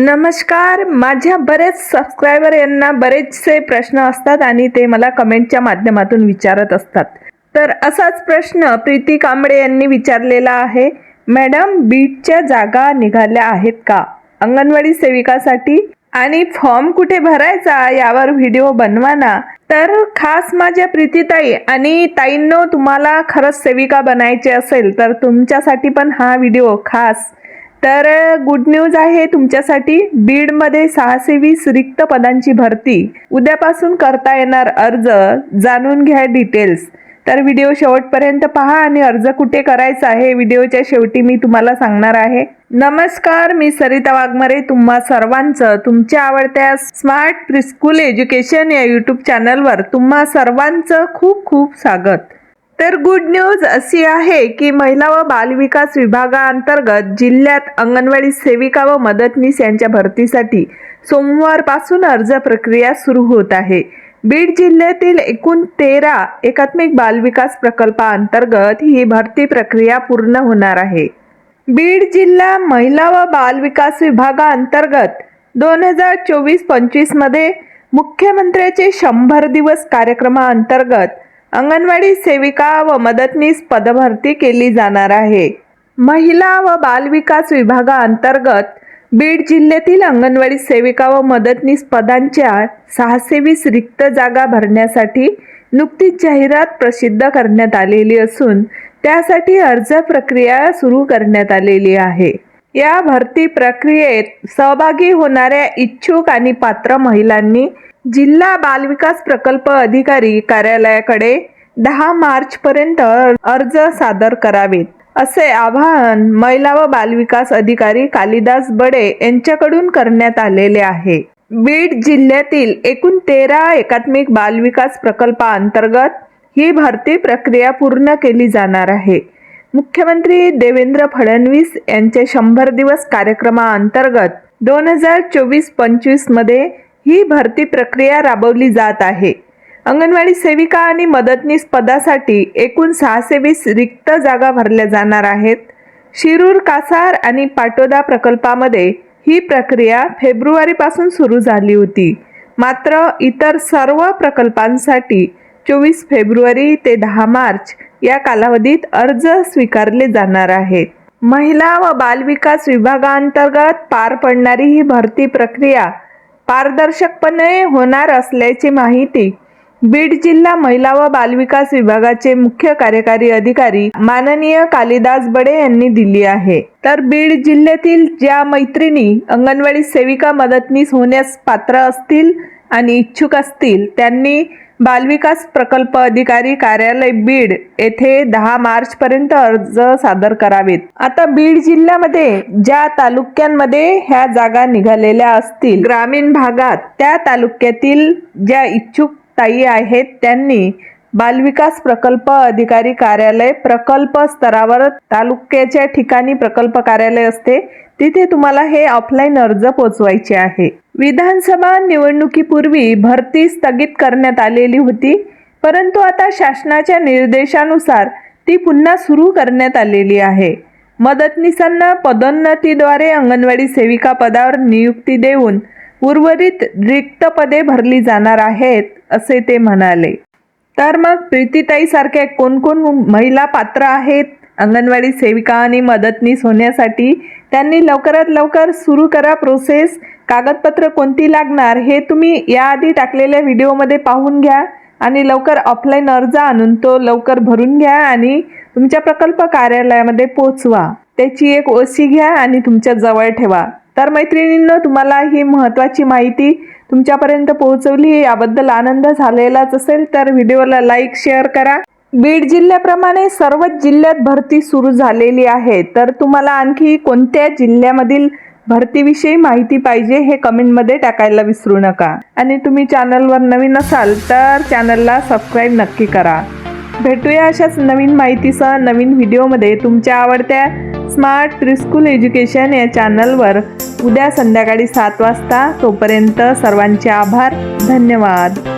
नमस्कार. माझ्या बरेच सबस्क्रायबर यांना बरेचसे प्रश्न असतात आणि ते मला कमेंटच्या माध्यमातून विचारत असतात. तर असाच प्रश्न प्रीती कांबळे यांनी विचारलेला आहे. मॅडम बीटच्या जागा निघाल्या आहेत का? अंगणवाडी सेविकासाठी. आणि फॉर्म कुठे भरायचा? यावर व्हिडिओ बनवा ना. तर खास माझ्या प्रीतीताई आणि ताईंनो तुम्हाला खरंच सेविका बनायचे असेल तर तुमच्यासाठी पण हा व्हिडिओ खास तर गुड न्यूज आहे तुमच्यासाठी. बीडमध्ये सहाशे वीस रिक्त पदांची भरती. उद्यापासून करता येणार अर्ज. जाणून घ्या डिटेल्स तर व्हिडिओ शेवटपर्यंत पहा आणि अर्ज कुठे करायचा आहे व्हिडिओच्या शेवटी मी तुम्हाला सांगणार आहे. नमस्कार मी सरिता वाघमारे. तुम्हा सर्वांचं तुमच्या आवडत्या स्मार्ट प्रिस्कूल एज्युकेशन या यूट्यूब चॅनलवर तुम्हा सर्वांचं खूप खूप स्वागत. तर गुड न्यूज अशी आहे की महिला व बालविकास विभागाअंतर्गत जिल्ह्यात अंगणवाडी सेविका व मदतनीस यांच्या भरतीसाठी सोमवारपासून अर्ज प्रक्रिया सुरू होत आहे. बीड जिल्ह्यातील एकूण तेरा एकात्मिक बालविकास प्रकल्पाअंतर्गत ही भरती प्रक्रिया पूर्ण होणार आहे. बीड जिल्हा महिला व बालविकास विभागाअंतर्गत दोन हजार चोवीस पंचवीसमध्ये मुख्यमंत्र्याचे शंभर दिवस कार्यक्रमाअंतर्गत अंगणवाडी सेविका व मदतनीस पदभरती केली जाणार आहे. महिला व बालविकास विभागाअंतर्गत बीड जिल्ह्यातील अंगणवाडी सेविका व मदतनीस पदांच्या सहाशे वीस रिक्त जागा भरण्यासाठी नुकतीच जाहिरात प्रसिद्ध करण्यात आलेली असून त्यासाठी अर्ज प्रक्रिया सुरू करण्यात आलेली आहे. या भरती प्रक्रियेत सहभागी होणाऱ्या इच्छुक आणि पात्र महिलांनी जिल्हा बालविकास प्रकल्प अधिकारी कार्यालयाकडे दहा मार्च पर्यंत अर्ज सादर करावेत असे आवाहन महिला व बालविकास अधिकारी कालिदास बडे यांच्याकडून करण्यात आलेले आहे. बीड जिल्ह्यातील एकूण तेरा एकात्मिक बालविकास प्रकल्पाअंतर्गत ही भरती प्रक्रिया पूर्ण केली जाणार आहे. मुख्यमंत्री देवेंद्र फडणवीस यांचे शंभर दिवस कार्यक्रमाअंतर्गत दोन हजार चोवीस पंचवीसमध्ये ही भरती प्रक्रिया राबवली जात आहे. अंगणवाडी सेविका आणि मदतनीस पदासाठी एकूण सहाशे वीस रिक्त जागा भरल्या जाणार आहेत. शिरूर कासार आणि पाटोदा प्रकल्पामध्ये ही प्रक्रिया फेब्रुवारीपासून सुरू झाली होती. मात्र इतर सर्व प्रकल्पांसाठी चोवीस फेब्रुवारी ते दहा मार्च या कालावधीत अर्ज स्वीकारले जाणार आहेत. महिला व बालविकास विभागांतर्गत पार पडणारी ही भरती प्रक्रिया पारदर्शकपणे होणार असल्याची माहिती बीड जिल्हा महिला व बालविकास विभागाचे मुख्य कार्यकारी अधिकारी माननीय कालिदास बडे यांनी दिली आहे. तर बीड जिल्ह्यातील ज्या मैत्रिणी अंगणवाडी सेविका मदतनीस होण्यास पात्र असतील आणि इच्छुक असतील त्यांनी बालविकास प्रकल्प अधिकारी कार्यालय बीड येथे दहा मार्च पर्यंत अर्ज सादर करावेत. आता बीड जिल्ह्यामध्ये ज्या तालुक्यांमध्ये ह्या जागा निघालेल्या असतील ग्रामीण भागात त्या तालुक्यातील ज्या इच्छुक ताई आहेत त्यांनी बालविकास प्रकल्प अधिकारी कार्यालय प्रकल्प स्तरावर तालुक्याच्या ठिकाणी प्रकल्प कार्यालय असते तिथे तुम्हाला हे ऑफलाईन अर्ज पोचवायचे आहे. विधानसभा निवडणुकीपूर्वी भरती स्थगित करण्यात आलेली होती परंतु आता शासनाच्या निर्देशानुसार ती पुन्हा सुरू करण्यात आलेली आहे. मदतनीसांना पदोन्नतीद्वारे अंगणवाडी सेविका पदावर नियुक्ती देऊन उर्वरित रिक्त पदे भरली जाणार आहेत असे ते म्हणाले. तर मग प्रीतीताईसारख्या कोणकोण महिला पात्र आहेत? अंगणवाडी सेविका आणि मदतनीस होण्यासाठी त्यांनी लवकरात लवकर सुरू करा प्रोसेस कागदपत्र कोणती लागणार हे तुम्ही याआधी टाकलेल्या व्हिडिओमध्ये पाहून घ्या आणि लवकर ऑफलाईन अर्ज आणून तो लवकर भरून घ्या आणि तुमच्या प्रकल्प कार्यालयामध्ये पोचवा त्याची एक ओसी घ्या आणि तुमच्या जवळ ठेवा. तर मैत्रिणींनो तुम्हाला ही महत्त्वाची माहिती तुमच्यापर्यंत पोहोचवली याबद्दल आनंद झालेलाच असेल तर व्हिडिओला लाईक शेअर करा. बीड जिल्ह्याप्रमाणे सर्वच जिल्ह्यात भरती सुरू झालेली आहे. तर तुम्हाला आणखी कोणत्या जिल्ह्यामधील भरतीविषयी माहिती पाहिजे हे कमेंटमध्ये टाकायला विसरू नका. आणि तुम्ही चॅनलवर नवीन असाल तर चॅनलला सबस्क्राईब नक्की करा. भेटूया अशाच नवीन माहितीसह नवीन व्हिडिओमध्ये. तुमच्या आवडत्या स्मार्ट प्रिस्कूल एज्युकेशन या चॅनलवर उद्या संध्याकाळी सात वाजता. तोपर्यंत सर्वांचे आभार. धन्यवाद.